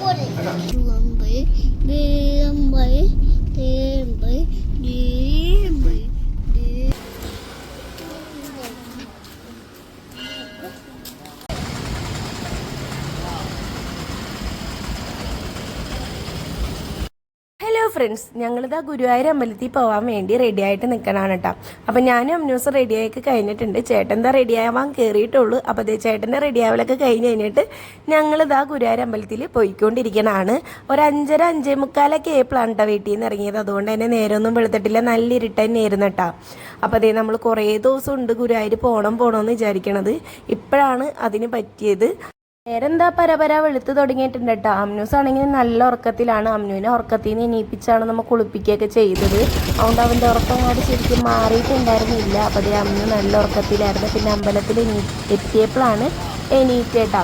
করে ഫ്രണ്ട്സ് ഞങ്ങളിതാ ഗുരുവായൂർ അമ്പലത്തിൽ പോവാൻ വേണ്ടി റെഡി ആയിട്ട് നിൽക്കണാണ് കേട്ടോ അപ്പം ഞാനും അമ്മ്യൂസ് റെഡി ആക്കി കഴിഞ്ഞിട്ടുണ്ട്. ചേട്ടൻ എന്താ റെഡി ആവാൻ കയറിയിട്ടുള്ളൂ അപ്പോൾ അതേ ചേട്ടന്റെ റെഡി ആവലൊക്കെ കഴിഞ്ഞ് കഴിഞ്ഞിട്ട് ഞങ്ങളിതാ ഗുരുവായൂർ അമ്പലത്തിൽ പോയിക്കൊണ്ടിരിക്കണതാണ് ഒരു അഞ്ചര അഞ്ചേ മുക്കാലൊക്കെ ഏപ്പിളാണ് കേട്ടോ വീട്ടിൽ നിന്ന് ഇറങ്ങിയത് അതുകൊണ്ട് തന്നെ നേരമൊന്നും വെളുത്തിട്ടില്ല. നല്ല ഇരുട്ട് തന്നെയായിരുന്നു കേട്ടോ അപ്പോൾ അതേ നമ്മൾ കുറേ ദിവസം ഉണ്ട് ഗുരുവായൂർ പോകണം പോകണമെന്ന് വിചാരിക്കണത്. ഇപ്പോഴാണ് അതിന് പറ്റിയത്. നേരെന്താ പരപര വെളുത്ത് തുടങ്ങിയിട്ടുണ്ട് കേട്ടോ അമ്നൂസ് ആണെങ്കിൽ നല്ല ഉറക്കത്തിലാണ്. അമ്നുവിനെ ഉറക്കത്തിൽ നിന്ന് എണീപ്പിച്ചാണ് നമ്മൾ കുളിപ്പിക്കുകയൊക്കെ ചെയ്തത്. അതുകൊണ്ട് അവന്റെ ഉറക്കം അങ്ങോട്ട് ശരിക്കും മാറിയിട്ടുണ്ടായിരുന്നില്ല. അപ്പോൾ അതേ അമ്നു നല്ല ഉറക്കത്തിലായിരുന്നു. പിന്നെ അമ്പലത്തിൽ എത്തിയപ്പോഴാണ് എണീറ്റേട്ടാ.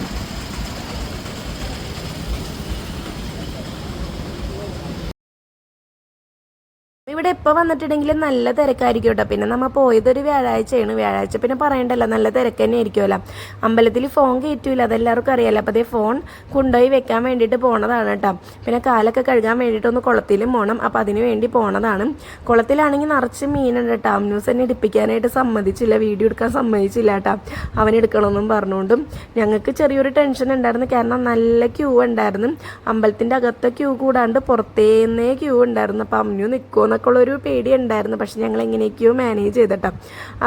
ഇവിടെ എപ്പോൾ വന്നിട്ടുണ്ടെങ്കിലും നല്ല തിരക്കായിരിക്കും കേട്ടോ. പിന്നെ നമ്മൾ പോയതൊരു വ്യാഴാഴ്ചയാണ്. വ്യാഴാഴ്ച പിന്നെ പറയണ്ടല്ലോ നല്ല തിരക്ക് തന്നെ ആയിരിക്കുമല്ലോ. അമ്പലത്തിൽ ഫോൺ കയറ്റൂല അതെല്ലാവർക്കും അറിയാലോ. അപ്പോൾ അതേ ഫോൺ കൊണ്ടുപോയി വെക്കാൻ വേണ്ടിയിട്ട് പോണതാണ് കേട്ടോ. പിന്നെ കാലൊക്കെ കഴുകാൻ വേണ്ടിയിട്ട് ഒന്ന് കുളത്തിലും പോകണം അപ്പോൾ അതിന് വേണ്ടി പോണതാണ്. കുളത്തിലാണെങ്കിൽ നിറച്ച് മീനുണ്ട് കേട്ടോ. അമ്നൂസ് തന്നെ എടുപ്പിക്കാനായിട്ട് സമ്മതിച്ചില്ല വീഡിയോ എടുക്കാൻ സമ്മതിച്ചില്ല കേട്ടോ. അവൻ എടുക്കണമെന്നും പറഞ്ഞുകൊണ്ടും. ഞങ്ങൾക്ക് ചെറിയൊരു ടെൻഷൻ ഉണ്ടായിരുന്നു. കാരണം നല്ല ക്യൂ ഉണ്ടായിരുന്നു. അമ്പലത്തിന്റെ അകത്തെ ക്യൂ കൂടാണ്ട് പുറത്തേന്നേ ക്യൂ ഉണ്ടായിരുന്നു. അപ്പോൾ അമ്നു നിൽക്കുമോ എന്നൊക്കെ ഒരു പേടി ഉണ്ടായിരുന്നു. പക്ഷെ ഞങ്ങൾ എങ്ങനെയൊക്കെയോ മാനേജ് ചെയ്തിട്ടാ.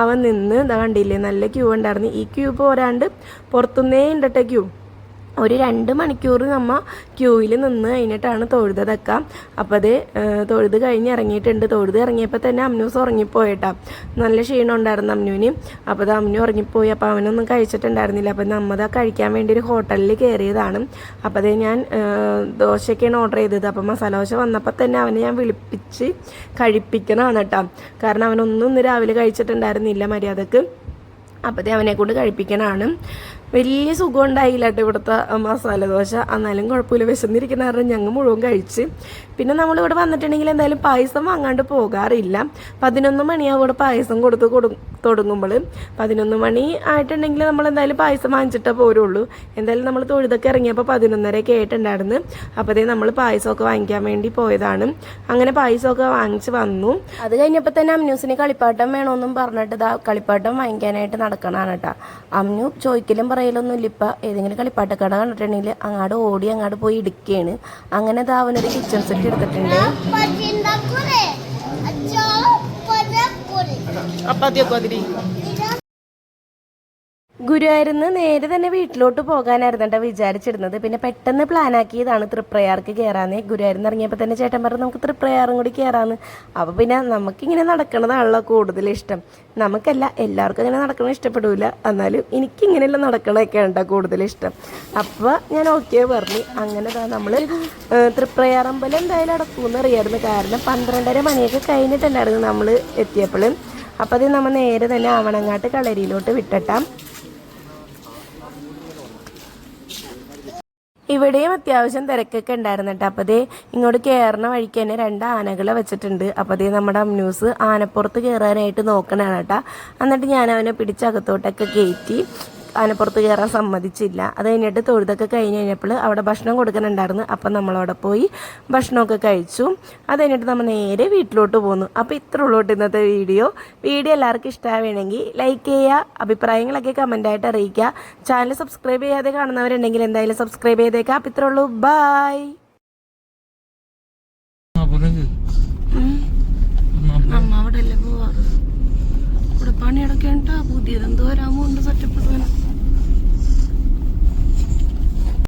അവൻ നിന്ന് ഇതാ കണ്ടില്ലേ നല്ല ക്യൂ ഉണ്ടായിരുന്നു. ഈ ക്യൂ പോരാണ്ട് പുറത്തുനിന്നേ ഉണ്ടട്ടെ ക്യൂ ഒരു രണ്ട് മണിക്കൂർ നമ്മൾ ക്യൂവിൽ നിന്ന് കഴിഞ്ഞിട്ടാണ് തൊഴുതതൊക്കെ. അപ്പോൾ അത് തൊഴുത് കഴിഞ്ഞ് ഇറങ്ങിയിട്ടുണ്ട്. തൊഴുത് ഇറങ്ങിയപ്പോൾ തന്നെ അമ്നൂസ് ഉറങ്ങിപ്പോയിട്ടാ. നല്ല ക്ഷീണം ഉണ്ടായിരുന്നു അമ്നുവിന്. അപ്പോൾ അത് അമ്നു ഉറങ്ങിപ്പോയി. അപ്പോൾ അവനൊന്നും കഴിച്ചിട്ടുണ്ടായിരുന്നില്ല. അപ്പോൾ നമ്മത് കഴിക്കാൻ വേണ്ടി ഒരു ഹോട്ടലിൽ കയറിയതാണ് അപ്പോൾ അത് ഞാൻ ദോശയൊക്കെയാണ് ഓർഡർ ചെയ്തത്. അപ്പോൾ മസാല ദോശ വന്നപ്പോൾ തന്നെ അവനെ ഞാൻ വിളിപ്പിച്ച് കഴിപ്പിക്കണതാണ് കേട്ടോ കാരണം അവനൊന്നും ഇന്ന് രാവിലെ കഴിച്ചിട്ടുണ്ടായിരുന്നില്ല മര്യാദയ്ക്ക്. അപ്പോഴത്തെ അവനെ കൊണ്ട് കഴിപ്പിക്കണതാണ് വലിയ സുഖം ഉണ്ടായില്ല കേട്ടോ ഇവിടുത്തെ മസാല ദോശ. എന്നാലും കുഴപ്പമില്ല. വിശന്നിരിക്കുന്ന കാരണം ഞങ്ങൾ മുഴുവൻ കഴിച്ച്. പിന്നെ നമ്മൾ നമ്മളിവിടെ വന്നിട്ടുണ്ടെങ്കിൽ എന്തായാലും പായസം വാങ്ങാണ്ട് പോകാറില്ല. പതിനൊന്ന് മണിയാവും ഇവിടെ പായസം കൊടുത്ത് കൊടു തുടങ്ങുമ്പോൾ പതിനൊന്ന് മണി ആയിട്ടുണ്ടെങ്കിൽ നമ്മൾ എന്തായാലും പായസം വാങ്ങിച്ചിട്ടേ പോരുള്ളൂ. എന്തായാലും നമ്മൾ തൊഴുതൊക്കെ ഇറങ്ങിയപ്പോൾ പതിനൊന്നരയൊക്കെ ആയിട്ടുണ്ടായിരുന്നു. അപ്പോഴത്തേ നമ്മൾ പായസമൊക്കെ വാങ്ങിക്കാൻ വേണ്ടി പോയതാണ്. അങ്ങനെ പായസമൊക്കെ വാങ്ങിച്ച് വന്നു. അത് കഴിഞ്ഞപ്പോൾ തന്നെ അമ്നൂസിന് കളിപ്പാട്ടം വേണമെന്നും പറഞ്ഞിട്ട് കളിപ്പാട്ടം വാങ്ങിക്കാനായിട്ട് നടക്കണതാണ് കേട്ടോ അമ്നു ചോദിക്കലും പറയലൊന്നും ഇല്ല ഇപ്പം ഏതെങ്കിലും കളിപ്പാട്ട കട കണ്ടിട്ടുണ്ടെങ്കിൽ അങ്ങാട് ഓടി അങ്ങാട് പോയി ഇടുക്കുകയാണ് അങ്ങനെ ദാവനൊരു കിച്ചൺ സെറ്റ് എടുത്തിട്ടുണ്ട് Rapacinda kure. Acaba pada kure. അപ്പം ആദ്യമൊക്കെ അതിരി ഗുരുവായൂരിന്ന് നേരെ തന്നെ വീട്ടിലോട്ട് പോകാനായിരുന്നു കേട്ടോ വിചാരിച്ചിരുന്നത്. പിന്നെ പെട്ടെന്ന് പ്ലാൻ ആക്കിയതാണ് തൃപ്രയാർക്ക് കയറാന്ന് ഗുരുവായിരുന്നു ഇറങ്ങിയപ്പോൾ തന്നെ ചേട്ടൻ പറഞ്ഞു നമുക്ക് തൃപ്രയാറും കൂടി കയറാന്ന് അപ്പോൾ പിന്നെ നമുക്കിങ്ങനെ നടക്കണതാണല്ലോ കൂടുതൽ ഇഷ്ടം. നമുക്കല്ല എല്ലാവർക്കും അങ്ങനെ നടക്കണം ഇഷ്ടപ്പെടില്ല എന്നാലും എനിക്കിങ്ങനെയല്ല നടക്കണമൊക്കെ ഉണ്ടോ കൂടുതൽ ഇഷ്ടം. അപ്പോൾ ഞാൻ ഓക്കെ പറഞ്ഞു. അങ്ങനെ നമ്മൾ തൃപ്രയാറമ്പലം എന്തായാലും അടക്കുമെന്ന് അറിയായിരുന്നു. കാരണം പന്ത്രണ്ടര മണിയൊക്കെ കഴിഞ്ഞിട്ടുണ്ടായിരുന്നു നമ്മൾ എത്തിയപ്പോൾ അപ്പോൾ അത് നമ്മൾ നേരെ തന്നെ ആവണങ്ങാട്ട് കളരിയിലോട്ട് വിട്ടട്ടാം. ഇവിടെയും അത്യാവശ്യം തിരക്കൊക്കെ ഉണ്ടായിരുന്നു കേട്ടോ അപ്പോൾ ഇങ്ങോട്ട് കയറുന്ന വഴിക്ക് തന്നെ രണ്ട് ആനകളെ വെച്ചിട്ടുണ്ട്. അപ്പോൾ നമ്മുടെ അമ്നൂസ് ആനപ്പുറത്ത് കയറാനായിട്ട് നോക്കണതാണ് കേട്ടോ എന്നിട്ട് ഞാൻ അവനെ പിടിച്ചകത്തോട്ടൊക്കെ കയറ്റി ആനപ്പുറത്ത് കയറാൻ സമ്മതിച്ചില്ല. അത് കഴിഞ്ഞിട്ട് തൊഴുതൊക്കെ കഴിഞ്ഞ് കഴിഞ്ഞപ്പോൾ അവിടെ ഭക്ഷണം കൊടുക്കുന്നുണ്ടായിരുന്നു. അപ്പം നമ്മളവിടെ പോയി ഭക്ഷണമൊക്കെ കഴിച്ചു. അത് കഴിഞ്ഞിട്ട് നമ്മൾ നേരെ വീട്ടിലോട്ട് പോന്നു. അപ്പോൾ ഇത്ര ഉള്ളോട്ട് ഇന്നത്തെ വീഡിയോ. വീഡിയോ എല്ലാവർക്കും ഇഷ്ടമാവുകയാണെങ്കിൽ ലൈക്ക് ചെയ്യുക അഭിപ്രായങ്ങളൊക്കെ കമന്റായിട്ട് അറിയിക്കുക. ചാനൽ സബ്സ്ക്രൈബ് ചെയ്യാതെ കാണുന്നവരുണ്ടെങ്കിൽ എന്തായാലും സബ്സ്ക്രൈബ് ചെയ്തേക്കാം. അപ്പം ഇത്ര ഉള്ളൂ. ബായ് അമ്മ അവിടെ അല്ലേ പോവാറ്? ഇവിടെ പണിയൊക്കെ ഉണ്ടാ? പുതിയതെന്തോ വരാമോ ഉണ്ട് സെറ്റപ്പ്